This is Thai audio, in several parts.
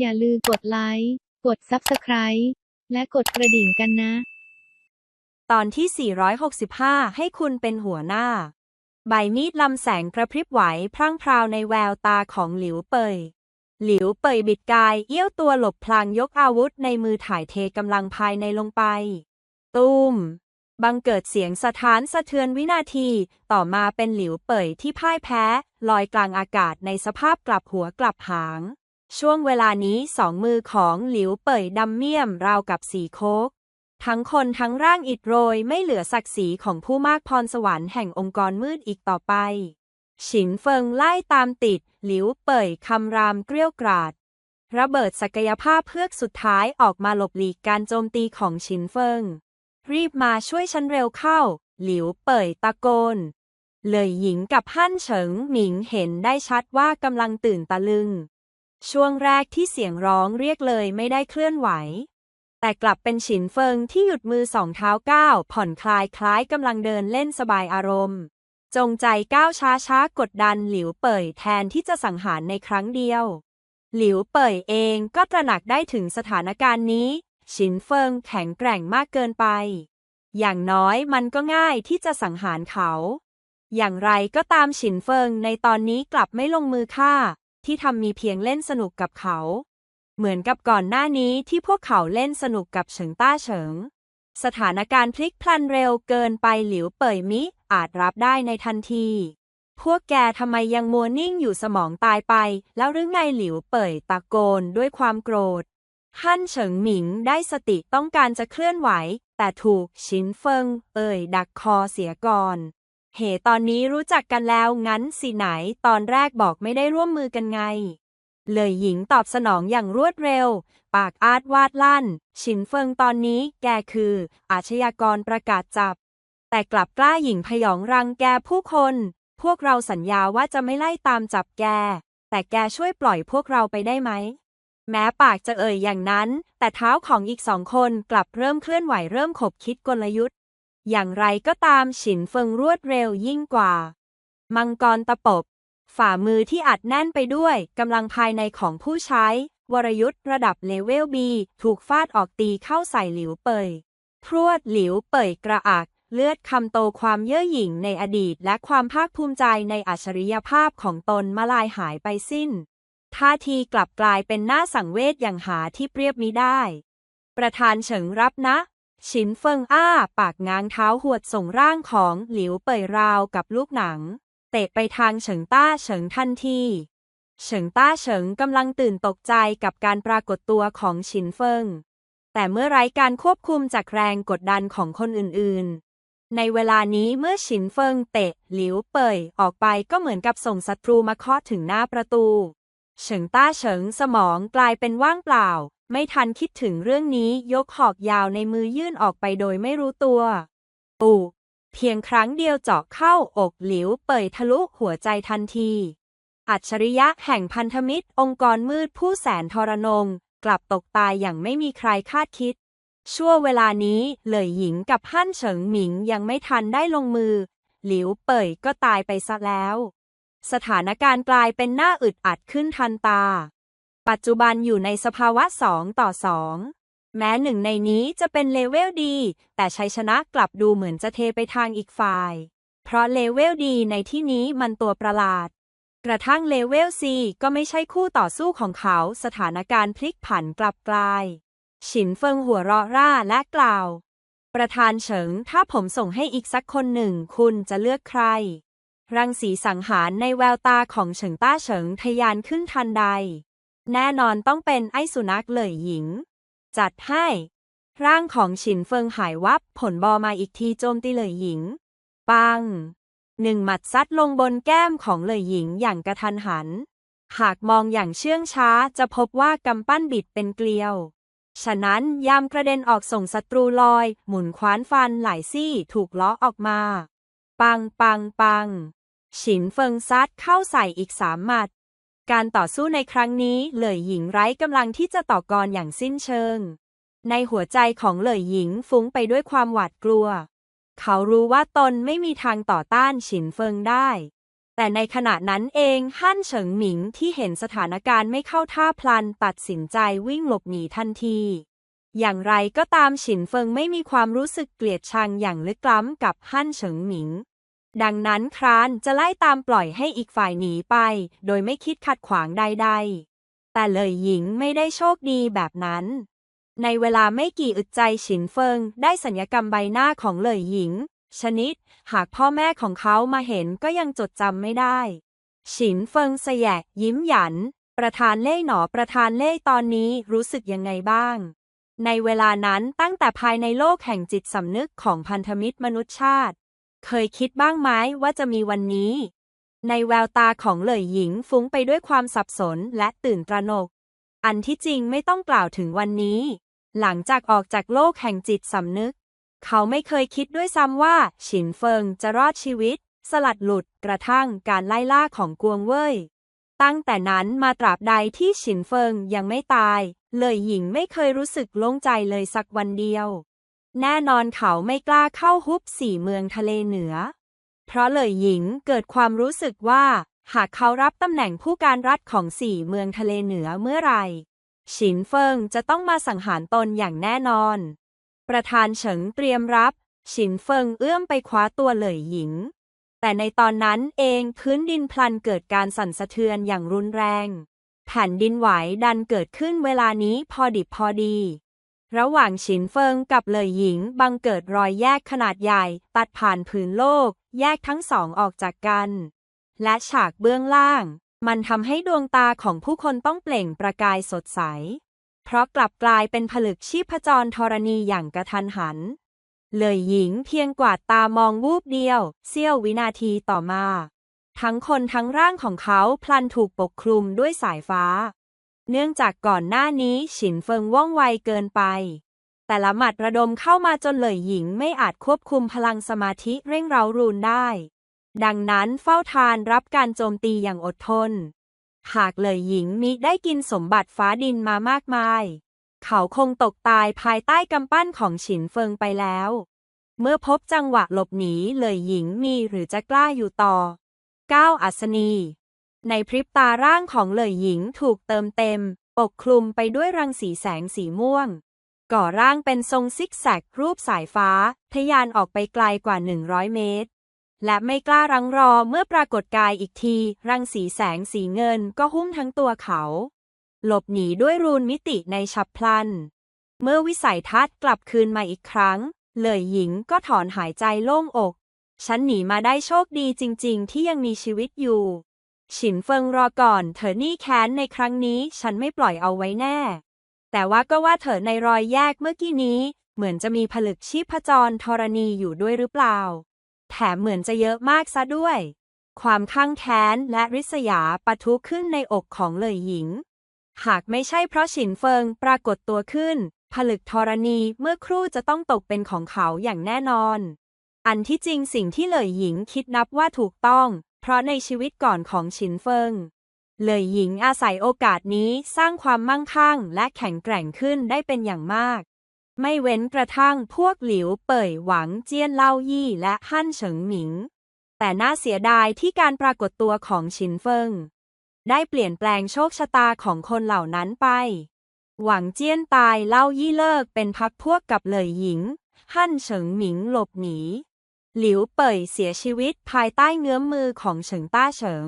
อย่าลืมกดไลค์ กด Subscribe และกดกระดิ่งกันนะ ตอนที่ 465 ให้คุณเป็นหัวหน้า ใบมีดลำแสงกระพริบไหวพร่างพราวในแววตาของหลิวเปย หลิวเปยบิดกายเอี้ยวตัวหลบพลางยกอาวุธในมือถ่ายเทกำลังภายในลงไปตูมบังเกิดเสียงสะท้านสะเทือนวินาที ต่อมาเป็นหลิวเปยที่พ่ายแพ้ ลอยกลางอากาศในสภาพกลับหัวกลับหาง ช่วงเวลานี้สองมือของหลิวเปยดำเมี่ยมราวกับสีโคก ทั้งคนทั้งร่างอิดโรยไม่เหลือศักดิ์ศรีของผู้มากพรสวรรค์แห่งองค์กรมืดอีกต่อไป ฉินเฟิงไล่ตามติด หลิวเป่ยคำรามเกรี้ยวกราด ระเบิดศักยภาพเพือกสุดท้ายออกมาหลบหลีกการโจมตีของฉินเฟิง รีบมาช่วยฉันเร็วเข้า หลิวเป่ยตะโกน เลยหญิงกับฮั่นเฉิงหมิงเห็นได้ชัดว่ากำลังตื่นตะลึง ช่วงแรกที่เสียงร้องเรียกเลยไม่ได้เคลื่อนไหว แต่กลับเป็นฉินเฟิงที่หยุดมือสองเท้าก้าวผ่อนคลายคล้ายกำลังเดินเล่นสบายอารมณ์ จงใจก้าวช้าช้ากดดันหลิวเป่ยแทนที่จะสังหารในครั้งเดียว หลิวเป่ยเองก็ตระหนักได้ถึงสถานการณ์นี้ ฉินเฟิงแข็งแกร่งมากเกินไป อย่างน้อยมันก็ง่ายที่จะสังหารเขาอย่างไรก็ตามฉินเฟิงในตอนนี้กลับไม่ลงมือฆ่า ที่ทำมีเพียงเล่นสนุกกับเขา เหมือนกับก่อนหน้านี้ที่พวกเขาเล่นสนุกกับเฉิงต้าเฉิง สถานการณ์พลิกพลันเร็วเกินไปหลิวเป่ยมิ อาจรับได้ในทันที พวกแกทำไมยังมัวนิ่งอยู่สมองตายไป แล้วหรือไงหลิวเป่ยตะโกนด้วยความโกรธฮั่นเฉิงหมิงได้สติต้องการจะเคลื่อนไหว แต่ถูกชินเฟิง เอ่ยดักคอเสียก่อน เหตอนนี้รู้จักกันแล้วงั้นสิไหน ตอนแรกบอกไม่ได้ร่วมมือกันไง เลยหญิงตอบสนองอย่างรวดเร็ว ปากอาดวาดลั่น ฉินเฟิงตอนนี้แกคือ อาชญากรประกาศจับ แต่กลับกล้าหญิงพยองรังแกผู้คน พวกเราสัญญาว่าจะไม่ไล่ตามจับแก แต่แกช่วยปล่อยพวกเราไปได้ไหม แม้ปากจะเอ่ยอย่างนั้น แต่เท้าของอีกสองคนกลับเริ่มเคลื่อนไหวเริ่มขบคิดกลยุทธ์ อย่างไรก็ตามฉินเฟิงรวดเร็วยิ่งกว่า มังกรตะปบ ฝ่ามือที่อัดแน่นไปด้วยกำลังภายในของผู้ใช้ วรยุทธ์ระดับเลเวลบีถูกฟาดออกตีเข้าใส่หลิวเปยพรวดหลิวเปยกระอัก เลือดคำโตความเย่อหยิ่งในอดีต และความภาคภูมิใจในอัจฉริยภาพของตนมาลายหายไปสิ้น ท่าทีกลับกลายเป็นหน้าสังเวชอย่างหาที่เปรียบมิได้ ประธานเฉิงรับนะ ฉินเฟิงอ้า ปากง้างเท้าหวดส่งร่างของหลิวเปยราวกับลูกหนัง เตะไปทางเฉิงต้าเฉิงทันทีเฉิงต้าเฉิงกำลังตื่นตกใจกับการปรากฏตัวของฉินเฟิง แต่เมื่อไร้การควบคุมจากแรงกดดันของคนอื่นๆ ในเวลานี้เมื่อฉินเฟิงเตะหลิวเป่ยออกไปก็เหมือนกับส่งศัตรูมาเคาะถึงหน้าประตู เฉิงต้าเฉิงสมองกลายเป็นว่างเปล่า ไม่ทันคิดถึงเรื่องนี้ยกหอกยาวในมือยื่นออกไปโดยไม่รู้ตัวปูเพียงครั้งเดียวเจาะเข้าอกหลิวเป่ยทะลุหัวใจทันที อัจฉริยะแห่งพันธมิตร องค์กรมืดผู้แสนทรนง กลับตกตายอย่างไม่มีใครคาดคิด ชั่วเวลานี้เหลยหญิงกับฮั่นเฉิงหมิงยังไม่ทันได้ลงมือ หลิวเป่ยก็ตายไปซะแล้ว สถานการณ์กลายเป็นหน้าอึดอัดขึ้นทันตา ปัจจุบันอยู่ในสภาวะสองต่อสองแม้หนึ่งในนี้จะเป็นเลเวลดี แต่ชัยชนะกลับดูเหมือนจะเทไปทางอีกฝ่าย เพราะเลเวลดีในที่นี้มันตัวประหลาด กระทั่งเลเวลซีก็ไม่ใช่คู่ต่อสู้ของเขาสถานการณ์พลิกผันกลับกลาย ฉินเฟิงหัวเราะร่าและกล่าว ประธานเฉิงถ้าผมส่งให้อีกสักคนหนึ่งคุณจะเลือกใครรังสีสังหารในแววตาของเฉิงต้าเฉิงทะยานขึ้นทันใด แน่นอนต้องเป็นไอ้สุนัขเลยหญิง จัดให้ ร่างของฉินเฟิงหายวับผลบอมาอีกทีโจมตีเลยหญิง ปัง หนึ่งหมัดซัดลงบนแก้มของเลยหญิงอย่างกระทันหัน หากมองอย่างเชื่องช้าจะพบว่ากำปั้นบิดเป็นเกลียว ฉะนั้นยามกระเด็นออกส่งศัตรูลอย หมุนคว้านฟันหลายซี่ถูกล้อออกมา ปังปังปัง ฉินเฟิงซัดเข้าใส่อีกสามหมัด การต่อสู้ในครั้งนี้เหล่ยหญิงไร้กำลังที่จะต่อกรอย่างสิ้นเชิง ในหัวใจของเหล่ยหญิงฟุ้งไปด้วยความหวาดกลัว เขารู้ว่าตนไม่มีทางต่อต้านฉินเฟิงได้ แต่ในขณะนั้นเองฮั่นเฉิงหมิงที่เห็นสถานการณ์ไม่เข้าท่าพลันตัดสินใจวิ่งหลบหนีทันที อย่างไรก็ตามฉินเฟิงไม่มีความรู้สึกเกลียดชังอย่างลึกล้ำกับฮั่นเฉิงหมิง ดังนั้นครานจะไล่ตามปล่อยให้อีกฝ่ายหนีไป โดยไม่คิดขัดขวางใดๆ แต่เลยหญิงไม่ได้โชคดีแบบนั้น ในเวลาไม่กี่อึดใจฉินเฟิงได้สัญญกรรมใบหน้าของเลยหญิง ชนิด หากพ่อแม่ของเขามาเห็นก็ยังจดจำไม่ได้ ฉินเฟิงสยะยิ้มหยัน ประธานเล่หนอประธานเล่ตอนนี้รู้สึกยังไงบ้างในเวลานั้นตั้งแต่ภายในโลกแห่งจิตสำนึกของพันธมิตรมนุษยชาติ เคยคิดบ้างไหมว่าจะมีวันนี้ ในแววตาของเหล่ยหญิงฟุ้งไปด้วยความสับสนและตื่นตระหนก อันที่จริงไม่ต้องกล่าวถึงวันนี้ หลังจากออกจากโลกแห่งจิตสำนึก เขาไม่เคยคิดด้วยซ้ำว่า ฉินเฟิงจะรอดชีวิต สลัดหลุดกระทั่งการไล่ล่าของกวงเว่ยตั้งแต่นั้นมาตราบใดที่ฉินเฟิงยังไม่ตาย เลยหญิงไม่เคยรู้สึกโล่งใจเลยสักวันเดียว แน่นอนเขาไม่กล้าเข้าฮุบสี่เมืองทะเลเหนือ เพราะเลยหญิงเกิดความรู้สึกว่า หากเขารับตำแหน่งผู้การรัฐของสี่เมืองทะเลเหนือเมื่อไหร่ฉินเฟิงจะต้องมาสังหารตนอย่างแน่นอน ประธานเฉิงเตรียมรับ ฉินเฟิงเอื้อมไปคว้าตัวเหลยหญิง แต่ในตอนนั้นเองพื้นดินพลันเกิดการสั่นสะเทือนอย่างรุนแรง แผ่นดินไหวดันเกิดขึ้นเวลานี้พอดิบพอดี ระหว่างฉินเฟิงกับเหลยหญิงบังเกิดรอยแยกขนาดใหญ่ ตัดผ่านผืนโลก แยกทั้งสองออกจากกัน และฉากเบื้องล่าง มันทำให้ดวงตาของผู้คนต้องเปล่งประกายสดใส เพราะกลับกลายเป็นผลึกชีพจรธรณีอย่างกระทันหัน เลยหญิงเพียงกวาดตามองวูบเดียว เสี้ยววินาทีต่อมา ทั้งคนทั้งร่างของเขาพลันถูกปกคลุมด้วยสายฟ้า เนื่องจากก่อนหน้านี้ฉินเฟิงว่องไวเกินไป แต่ละหมัดระดมเข้ามาจนเหล่ยหญิงไม่อาจควบคุมพลังสมาธิเร่งเร้ารูนได้ ดังนั้นเฝ้าทานรับการโจมตีอย่างอดทน หากเหล่ยหญิงมิได้กินสมบัติฟ้าดินมามากมาย เขาคงตกตายภายใต้กำปั้นของฉินเฟิงไปแล้ว เมื่อพบจังหวะหลบหนีเลยหญิงมีหรือจะกล้าอยู่ต่อก้าวอัศนี ในพริบตาร่างของเหล่ยหญิงถูกเติมเต็ม ปกคลุมไปด้วยรังสีแสงสีม่วง ก่อร่างเป็นทรงซิกแซกรูปสายฟ้า ทะยานออกไปไกลกว่า 100 เมตร และไม่กล้ารังรอเมื่อปรากฏกายอีกที รังสีแสงสีเงินก็หุ้มทั้งตัวเขา หลบหนีด้วยรูนมิติในฉับพลัน เมื่อวิสัยทัศน์กลับคืนมาอีกครั้ง เหลยหญิงก็ถอนหายใจโล่งอก ฉันหนีมาได้โชคดีจริง ๆ ที่ยังมีชีวิตอยู่ ฉินเฟิงรอก่อน เธอนี่แค้นในครั้งนี้ ฉันไม่ปล่อยเอาไว้แน่ แต่ว่าก็ว่าเธอในรอยแยกเมื่อกี้นี้ เหมือนจะมีผลึกชีพจรธรณีอยู่ด้วยหรือเปล่า แถมเหมือนจะเยอะมากซะด้วย ความข้างแค้นและริษยาปะทุขึ้นในอกของเลยหญิง หากไม่ใช่เพราะฉินเฟิงปรากฏตัวขึ้น ผลึกธรณีเมื่อครู่จะต้องตกเป็นของเขาอย่างแน่นอนอันที่จริงสิ่งที่เหลยหญิงคิดนับว่าถูกต้อง เพราะในชีวิตก่อนของฉินเฟิงเหลยหญิงอาศัยโอกาสนี้สร้างความมั่งคั่งและแข็งแกร่งขึ้นได้เป็นอย่างมาก ไม่เว้นกระทั่งพวกหลิวเป่ยหวังเจี้ยนเล่ายี่และฮั่นเฉิงหมิง แต่น่าเสียดายที่การปรากฏตัวของฉินเฟิง ได้เปลี่ยนแปลงโชคชะตาของคนเหล่านั้นไป หวังเจี้ยนตายเล่ายี่เลิกเป็นพักพวกกับเหลยหญิง ฮั่นเฉิงหมิงหลบหนี หลิวเป่ยเสียชีวิตภายใต้เงื้อมมือของเฉิงต้าเฉิง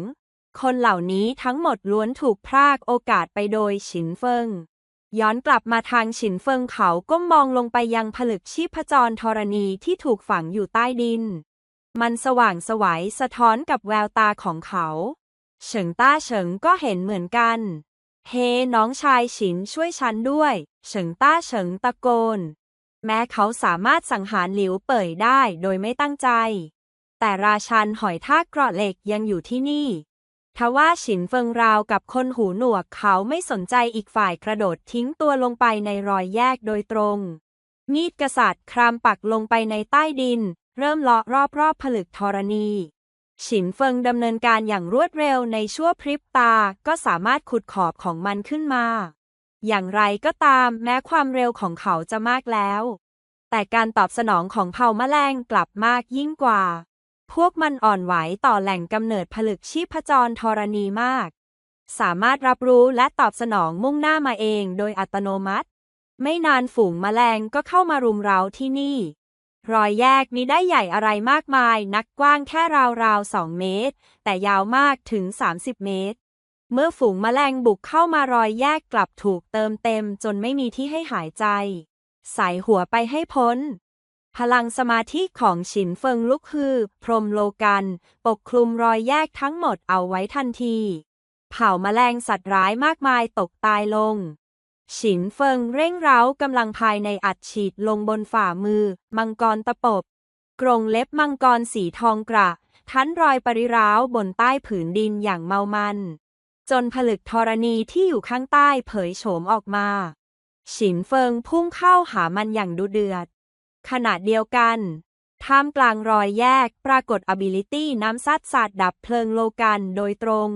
คนเหล่านี้ทั้งหมดล้วนถูกพรากโอกาสไปโดยฉินเฟิง ย้อนกลับมาทางฉินเฟิงเขาก้มมองลงไปยังผลึกชีพจรธรณีที่ถูกฝังอยู่ใต้ดิน มันสว่างสวยสะท้อนกับแววตาของเขา เฉิงต้าเฉิงก็เห็นเหมือนกัน เฮน้องชายฉินช่วยฉันด้วย เฉิงต้าเฉิงตะโกน แม้เขาสามารถสังหารหลิวเป่ยได้โดยไม่ตั้งใจ แต่ราชันหอยทากเกราะเหล็กยังอยู่ที่นี่ทว่าฉินเฟิงราวกับคนหูหนวกเขาไม่สนใจอีกฝ่ายกระโดดทิ้งตัวลงไปในรอยแยกโดยตรง มีดกษัตริย์ครามปักลงไปในใต้ดิน เริ่มเลาะรอบๆผลึกธรณี ฉินเฟิงดำเนินการอย่างรวดเร็วในชั่วพริบตาก็สามารถขุดขอบของมันขึ้นมา อย่างไรก็ตามแม้ความเร็วของเขาจะมากแล้ว แต่การตอบสนองของเผ่าแมลงกลับมากยิ่งกว่า พวกมันอ่อนไหวต่อแหล่งกำเนิดผลึกชีพจรธรณีมาก สามารถรับรู้และตอบสนองมุ่งหน้ามาเองโดยอัตโนมัติ ไม่นานฝูงแมลงก็เข้ามารุมเร้าที่นี่ รอยแยกนี้ได้ใหญ่อะไรมากมายนักกว้างแค่ราวๆ2เมตร แต่ยาวมากถึง 30 เมตร เมื่อฝูงแมลงบุกเข้ามารอยแยกกลับถูกเติมเต็มจนไม่มีที่ให้หายใจ ใส่หัวไปให้พ้น พลังสมาธิของฉินเฟิงลุกฮือ พรมโลกัน ปกคลุมรอยแยกทั้งหมดเอาไว้ทันที เผ่าแมลงสัตว์ร้ายมากมายตกตายลง ฉินเฟิงเร่งเร้ากำลังภายในอัดฉีดลงบนฝ่ามือ มังกรตะปบ กรงเล็บมังกรสีทองกระ ทันรอยปริร้าวบนใต้ผืนดินอย่างเมามัน จนผลึกธรณีที่อยู่ข้างใต้เผยโฉมออกมา ฉินเฟิงพุ่งเข้าหามันอย่างดุเดือด ขณะเดียวกันท่ามกลางรอยแยกปรากฏ ability น้ำซัดสาดดับเพลิงโลกันโดยตรง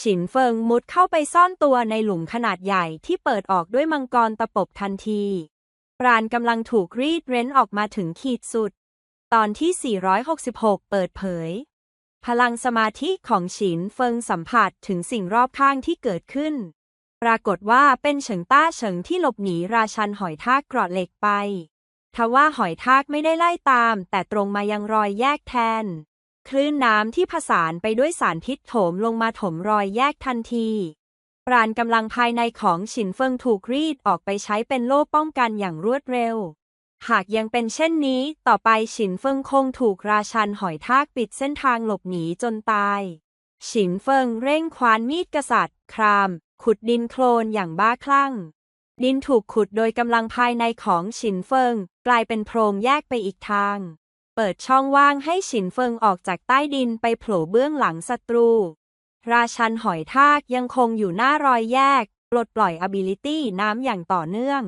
ฉินเฟิงมุดเข้าไปซ่อนตัวในหลุมขนาดใหญ่ที่เปิดออกด้วยมังกรตะปบทันที ปราณกำลังถูกรีดเร้นออกมาถึงขีดสุด ตอนที่ 466 เปิดเผย พลังสมาธิของฉินเฟิงสัมผัสถึงสิ่งรอบข้างที่เกิดขึ้น ปรากฏว่าเป็นเฉิงต้าเฉิงที่หลบหนีราชันหอยทากกราะเหล็กไป ทว่าหอยทากไม่ได้ไล่ตาม แต่ตรงมายังรอยแยกแทน คลื่นน้ำที่ผสานไปด้วยสารพิษโถมลงมาถมรอยแยกทันที ปราณกำลังภายในของฉินเฟิงถูกรีดออกไปใช้เป็นโล่ป้องกันอย่างรวดเร็ว หากยังเป็นเช่นนี้ ต่อไปฉินเฟิงคงถูกราชันหอยทากปิดเส้นทางหลบหนีจนตาย ฉินเฟิงเร่งควานมีดกษัตริย์ คราม ขุดดินโคลนอย่างบ้าคลั่ง ดินถูกขุดโดยกำลังภายในของฉินเฟิง กลายเป็นโพรงแยกไปอีกทาง เปิดช่องว่างให้ฉินเฟิงออกจากใต้ดินไปโผล่เบื้องหลังศัตรู ราชันหอยทากยังคงอยู่หน้ารอยแยก ปลดปล่อย ability น้ำอย่างต่อเนื่อง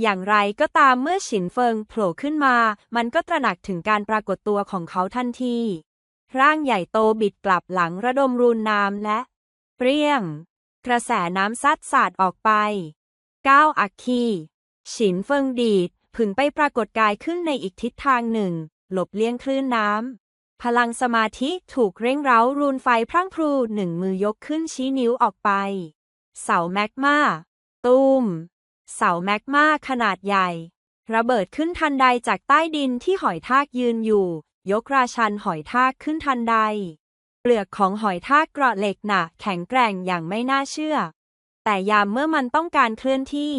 อย่างไรก็ตามเมื่อฉินเฟิงโผล่ขึ้นมา มันก็ตระหนักถึงการปรากฏตัวของเขาทันที ร่างใหญ่โตบิดกลับหลังระดมรูนน้ำและ เปรี้ยง กระแสน้ำซัดสาดออกไปก้าวอักคี ฉินเฟิงดีดผึ่งไปปรากฏกายขึ้นในอีกทิศทางหนึ่ง หลบเลี่ยงคลื่นน้ำ พลังสมาธิถูกเร่งเร้ารูนไฟพรั่งพรูหนึ่งมือยกขึ้นชี้นิ้วออกไป เสาแมกมา ตูม เสาแมกมาขนาดใหญ่ ระเบิดขึ้นทันใดจากใต้ดินที่หอยทากยืนอยู่ ยกราชันหอยทากขึ้นทันใด เปลือกของหอยทากเกราะเหล็กหนาแข็งแกร่งอย่างไม่น่าเชื่อ แต่ยามเมื่อมันต้องการเคลื่อนที่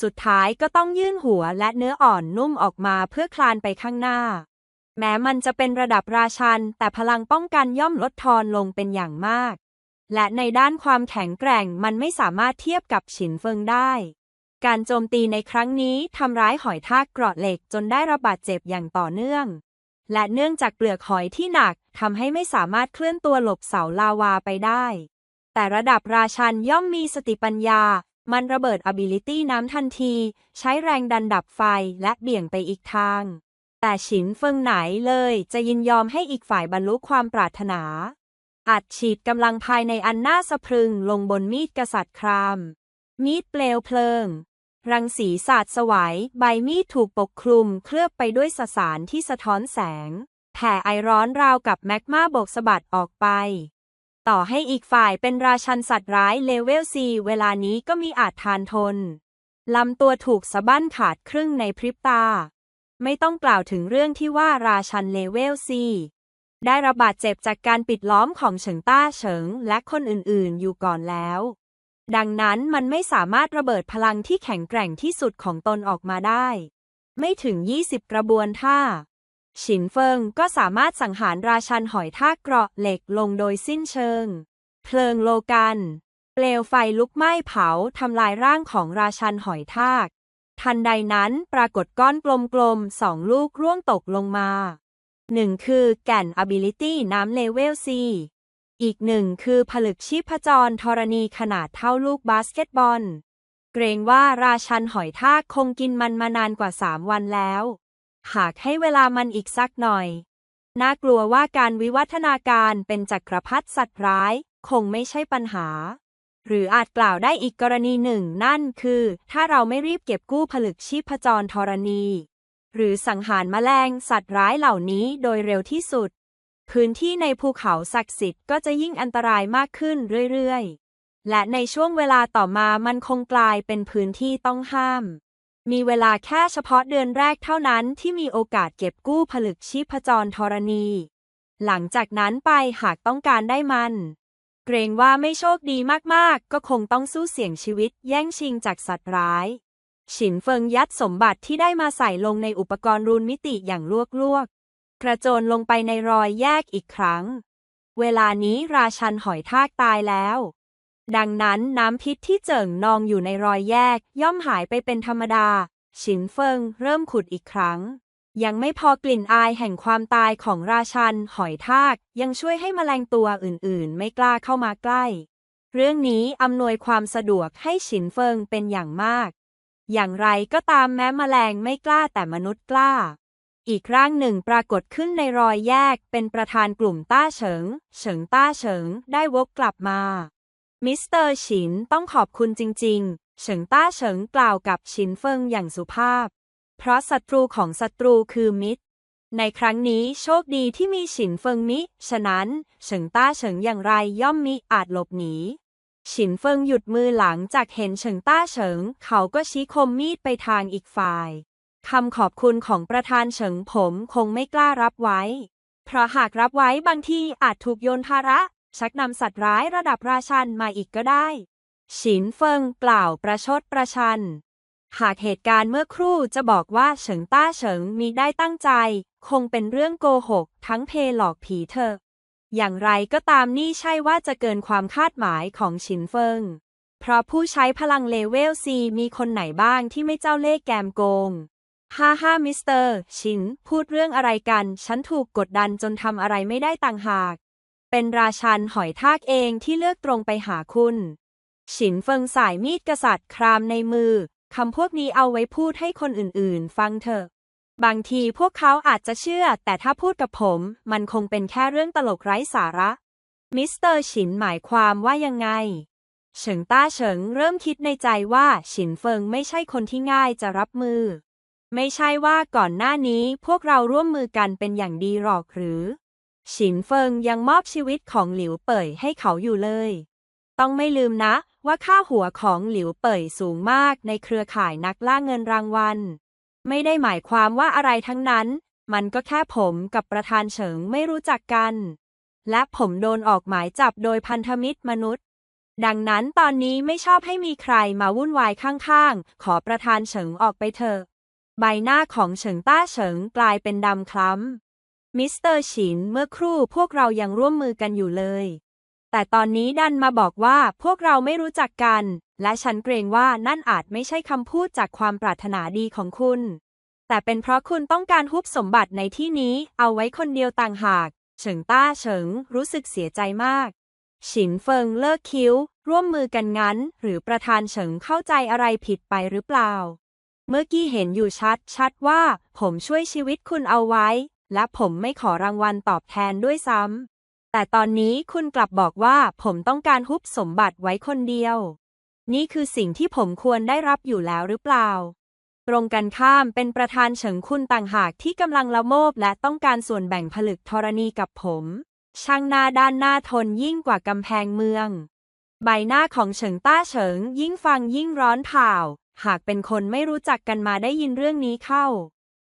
สุดท้ายก็ต้องยื่นหัวและเนื้ออ่อนนุ่มออกมาเพื่อคลานไปข้างหน้า แม้มันจะเป็นระดับราชัน แต่พลังป้องกันย่อมลดทอนลงเป็นอย่างมาก และในด้านความแข็งแกร่งมันไม่สามารถเทียบกับฉินเฟิงได้ การโจมตีในครั้งนี้ทำร้ายหอยทากเกราะเหล็กจนได้รับบาดเจ็บอย่างต่อเนื่อง และเนื่องจากเปลือกหอยที่หนักทำให้ไม่สามารถเคลื่อนตัวหลบเสาลาวาไปได้ แต่ระดับราชันย่อมมีสติปัญญา มันระเบิด ability น้ำทันที ใช้แรงดันดับไฟและเบี่ยงไปอีกทาง แต่ฉินเฟิงไหนเลยจะยินยอมให้อีกฝ่ายบรรลุความปรารถนา อัดฉีดกำลังภายในอันน่าสะพรึงลงบนมีดกษัตริย์ครามมีดเปลวเพลิง รังสีสาดสวายใบมีดถูกปกคลุม เคลือบไปด้วยสสารที่สะท้อนแสง แผ่ไอร้อนราวกับแมกมาบกสะบัดออกไป ต่อให้อีกฝ่ายเป็นราชันสัตว์ร้ายเลเวลซีเวลานี้ก็มีอาจทานทน ลำตัวถูกสะบั้นขาดครึ่งในพริบตา ไม่ต้องกล่าวถึงเรื่องที่ว่าราชันเลเวลซีได้รับบาดเจ็บจากการปิดล้อมของเฉิงต้าเฉิงและคนอื่นๆ อยู่ก่อนแล้ว ดังนั้นมันไม่สามารถระเบิดพลังที่แข็งแกร่งที่สุดของตนออกมาได้ ไม่ถึง 20 กระบวนท่า ฉินเฟิงก็สามารถสังหารราชันหอยทากเกราะเหล็กลงโดยสิ้นเชิง เพลิงโลกัน เปลวไฟลุกไหม้เผาทำลายร่างของราชันหอยทากทันใดนั้นปรากฏก้อนกลมๆสองลูกร่วงตกลงมาหนึ่งคือแก่น ability น้ำเลเวล C อีกหนึ่งคือผลึกชีพจรธรณีขนาดเท่าลูกบาสเกตบอล เกรงว่าราชันหอยทากคงกินมันมานานกว่าสามวันแล้ว หากให้เวลามันอีกสักหน่อย น่ากลัวว่าการวิวัฒนาการเป็นจักรพรรดิสัตว์ร้าย คงไม่ใช่ปัญหา หรืออาจกล่าวได้อีกกรณีหนึ่งนั่นคือ ถ้าเราไม่รีบเก็บกู้ผลึกชีพจรธรณี หรือสังหารแมลงสัตว์ร้ายเหล่านี้โดยเร็วที่สุด พื้นที่ในภูเขาศักดิ์สิทธิ์ก็จะยิ่งอันตรายมากขึ้นเรื่อยๆ และในช่วงเวลาต่อมามันคงกลายเป็นพื้นที่ต้องห้าม มีเวลาแค่เฉพาะเดือนแรกเท่านั้นที่มีโอกาสเก็บกู้ผลึกชีพจรธรณี หลังจากนั้นไปหากต้องการได้มัน เกรงว่าไม่โชคดีมากๆ ก็คงต้องสู้เสี่ยงชีวิตแย่งชิงจากสัตว์ร้าย ฉินเฟิงยัดสมบัติที่ได้มาใส่ลงในอุปกรณ์รูนมิติอย่างลวกๆ กระโจนลงไปในรอยแยกอีกครั้ง เวลานี้ราชันหอยทากตายแล้ว ดังนั้นน้ำพิษที่เจิ่งนองอยู่ในรอยแยกย่อมหายไปเป็นธรรมดา ฉินเฟิงเริ่มขุดอีกครั้ง ยังไม่พอกลิ่นอายแห่งความตายของราชันหอยทากยังช่วยให้แมลงตัวอื่นๆ ไม่กล้าเข้ามาใกล้ เรื่องนี้อำนวยความสะดวกให้ฉินเฟิงเป็นอย่างมาก อย่างไรก็ตามแม้แมลงไม่กล้าแต่มนุษย์กล้า อีกร่างหนึ่งปรากฏขึ้นในรอยแยก เป็นประธานกลุ่มต้าเฉิง เฉิงต้าเฉิง ได้วกกลับมา มิสเตอร์ฉินต้องขอบคุณจริง ๆ เฉิงต้าเฉิงกล่าวกับฉินเฟิงอย่างสุภาพ เพราะศัตรูของศัตรูคือมิตร ในครั้งนี้โชคดีที่มีฉินเฟิงมิ ฉะนั้น เฉิงต้าเฉิงอย่างไรย่อมมิอาจหลบหนีฉินเฟิงหยุดมือหลังจากเห็นเฉิงต้าเฉิง เขาก็ชี้คมมีดไปทางอีกฝ่าย คำขอบคุณของประธานเฉิงผมคงไม่กล้ารับไว้ เพราะหากรับไว้บางทีอาจถูกโยนภาระ ชักนำสัตว์ร้ายระดับราชันมาอีกก็ได้ ฉินเฟิงกล่าวประชดประชัน หากเหตุการณ์เมื่อครู่จะบอกว่าเฉิงต้าเฉิงมีได้ตั้งใจ คงเป็นเรื่องโกหก ทั้งเพหลอกผีเถออย่างไรก็ตามนี่ใช่ว่าจะเกินความคาดหมายของฉินเฟิง เพราะผู้ใช้พลังเลเวลซีมีคนไหนบ้างที่ไม่เจ้าเล่ห์แกมโกง ฮ่าฮ่ามิสเตอร์ชินพูดเรื่องอะไรกัน ฉันถูกกดดันจนทำอะไรไม่ได้ต่างหาก เป็นราชันหอยทากเองที่เลือกตรงไปหาคุณ ฉินเฟิงสายมีดกษัตริย์ครามในมือคำพวกนี้เอาไว้พูดให้คนอื่นๆ ฟังเถอะ บางทีพวกเขาอาจจะเชื่อ แต่ถ้าพูดกับผม มันคงเป็นแค่เรื่องตลกไร้สาระ มิสเตอร์ฉินหมายความว่ายังไง เฉิงต้าเฉิงเริ่มคิดในใจว่าฉินเฟิงไม่ใช่คนที่ง่ายจะรับมือ ไม่ใช่ว่าก่อนหน้านี้พวกเราร่วมมือกันเป็นอย่างดีหรอกหรือ ฉินเฟิงยังมอบชีวิตของหลิวเป่ยให้เขาอยู่เลย ต้องไม่ลืมนะ ว่าค่าหัวของหลิวเป่ยสูงมากในเครือข่ายนักล่าเงินรางวัล ไม่ได้หมายความว่าอะไรทั้งนั้น มันก็แค่ผมกับประธานเฉิงไม่รู้จักกัน และผมโดนออกหมายจับโดยพันธมิตรมนุษย์ดังนั้นตอนนี้ไม่ชอบให้มีใครมาวุ่นวายข้างๆ ขอประธานเฉิงออกไปเถอะ ใบหน้าของเฉิงต้าเฉิงกลายเป็นดำคล้ำ มิสเตอร์ฉินเมื่อครู่พวกเรายังร่วมมือกันอยู่เลย แต่ตอนนี้ดันมาบอกว่าพวกเราไม่รู้จักกัน และฉันเกรงว่านั่นอาจไม่ใช่คำพูดจากความปรารถนาดีของคุณ แต่เป็นเพราะคุณต้องการฮุบสมบัติในที่นี้เอาไว้คนเดียวต่างหาก เฉิงต้าเฉิงรู้สึกเสียใจมาก ฉินเฟิงเลิกคิ้ว ร่วมมือกันงั้น หรือประธานเฉิงเข้าใจอะไรผิดไปหรือเปล่า เมื่อกี้เห็นอยู่ชัดชัดว่า ผมช่วยชีวิตคุณเอาไว้ และผมไม่ขอรางวัลตอบแทนด้วยซ้ำ แต่ตอนนี้คุณกลับบอกว่าผมต้องการฮุบสมบัติไว้คนเดียว นี่คือสิ่งที่ผมควรได้รับอยู่แล้วหรือเปล่า ตรงกันข้ามเป็นประธานเฉิงคุณต่างหากที่กำลังละโมบและต้องการส่วนแบ่งผลึกธรณีกับผม ช่างหน้าด้านหน้าทนยิ่งกว่ากำแพงเมืองใบหน้าของเฉิงต้าเฉิงยิ่งฟังยิ่งร้อนเผา หากเป็นคนไม่รู้จักกันมาได้ยินเรื่องนี้เข้า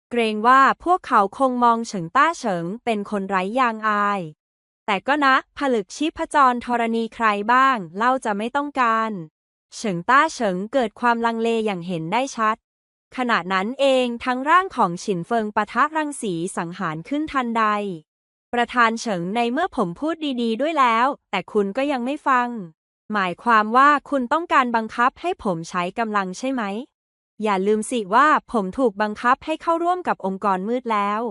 เกรงว่าพวกเขาคงมองเฉิงต้าเฉิงเป็นคนไร้ยางอาย แต่ก็นะ ผลึกชีพจรธรณีใครบ้าง เล่าจะไม่ต้องการ เฉิงต้าเฉิงเกิดความลังเลอย่างเห็นได้ชัด ขณะนั้นเองทั้งร่างของฉินเฟิงปะทะรังสีสังหารขึ้นทันใด ประธานเฉิงในเมื่อผมพูดดีๆด้วยแล้ว แต่คุณก็ยังไม่ฟัง หมายความว่าคุณต้องการบังคับให้ผมใช้กำลังใช่ไหม อย่าลืมสิว่าผมถูกบังคับให้เข้าร่วมกับองค์กรมืดแล้ว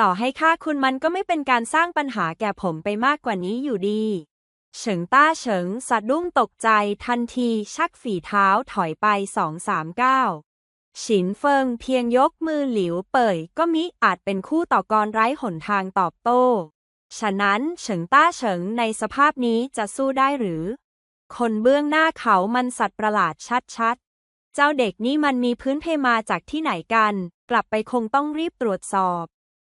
ต่อให้ฆ่าคุณมันก็ไม่เป็นการสร้างปัญหาแก่ผมไปมากกว่านี้อยู่ดี เฉิงต้าเฉิงสะดุ้งตกใจทันทีชักฝีเท้าถอยไปสองสามก้าวฉินเฟิงเพียงยกมือหลิวเป่ยก็มิอาจเป็นคู่ต่อกรไร้หนทางตอบโต้ ฉะนั้นเฉิงต้าเฉิงในสภาพนี้จะสู้ได้หรือ คนเบื้องหน้าเขามันสัตว์ประหลาดชัดๆ เจ้าเด็กนี่มันมีพื้นเพมาจากที่ไหนกัน กลับไปคงต้องรีบตรวจสอบ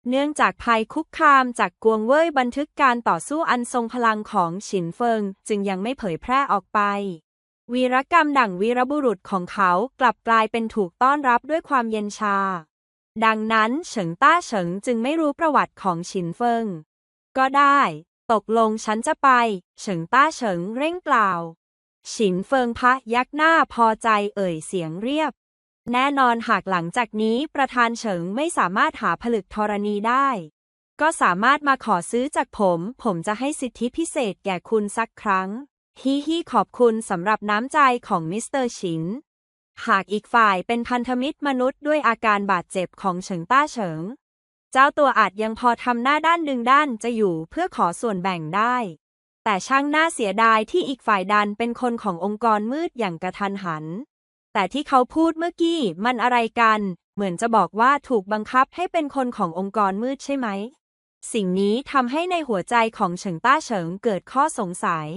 เนื่องจากภัยคุกคามจากกวงเว่ยบันทึกการต่อสู้อันทรงพลังของฉินเฟิง จึงยังไม่เผยแพร่ออกไป วีรกรรมดั่งวีรบุรุษของเขากลับกลายเป็นถูกต้อนรับด้วยความเย็นชา ดังนั้นเฉิงต้าเฉิงจึงไม่รู้ประวัติของฉินเฟิง ก็ได้ ตกลงฉันจะไป เฉิงต้าเฉิงเร่งกล่าว ฉินเฟิงพะยักหน้าพอใจเอ่ยเสียงเรียบ แน่นอนหากหลังจากนี้ประธานเฉิงไม่สามารถหาผลึกธรณีได้ ก็สามารถมาขอซื้อจากผม ผมจะให้สิทธิพิเศษแก่คุณสักครั้ง ฮิฮิขอบคุณสำหรับน้ำใจของมิสเตอร์ฉิน หากอีกฝ่ายเป็นพันธมิตรมนุษย์ด้วยอาการบาดเจ็บของเฉิงต้าเฉิง เจ้าตัวอาจยังพอทำหน้าด้านดึงด้านจะอยู่เพื่อขอส่วนแบ่งได้ แต่ช่างน่าเสียดายที่อีกฝ่ายดันเป็นคนขององค์กรมืดอย่างกระทันหัน แต่ที่เขาพูดเมื่อกี้มันอะไรกัน เหมือนจะบอกว่าถูกบังคับให้เป็นคนขององค์กรมืดใช่ไหม สิ่งนี้ทำให้ในหัวใจของเฉิงต้าเฉิงเกิดข้อสงสัย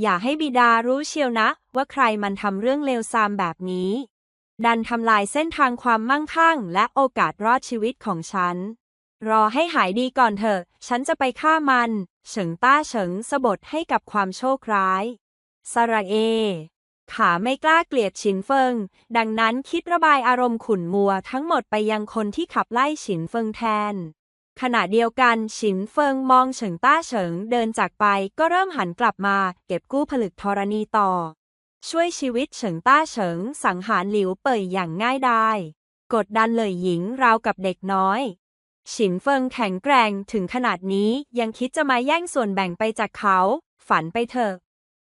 อย่าให้บิดารู้เชียวนะ ว่าใครมันทำเรื่องเลวทรามแบบนี้ ดันทำลายเส้นทางความมั่งคั่ง และโอกาสรอดชีวิตของฉัน รอให้หายดีก่อนเถอะ ฉันจะไปฆ่ามัน เฉิงต้าเฉิงสบทให้กับความโชคร้าย สระเอ ขาไม่กล้าเกลียดฉินเฟิง ดังนั้นคิดระบายอารมณ์ขุ่นมัวทั้งหมดไปยังคนที่ขับไล่ฉินเฟิงแทน ขณะเดียวกันฉินเฟิงมองเฉิงต้าเฉิงเดินจากไปก็เริ่มหันกลับมาเก็บกู้ผลึกธรณีต่อ ช่วยชีวิตเฉิงต้าเฉิงสังหารหลิวเป่ยอย่างง่ายดายกดดันเลยหญิงราวกับเด็กน้อย ฉินเฟิงแข็งแกร่งถึงขนาดนี้ยังคิดจะมาแย่งส่วนแบ่งไปจากเขา ฝันไปเถอะ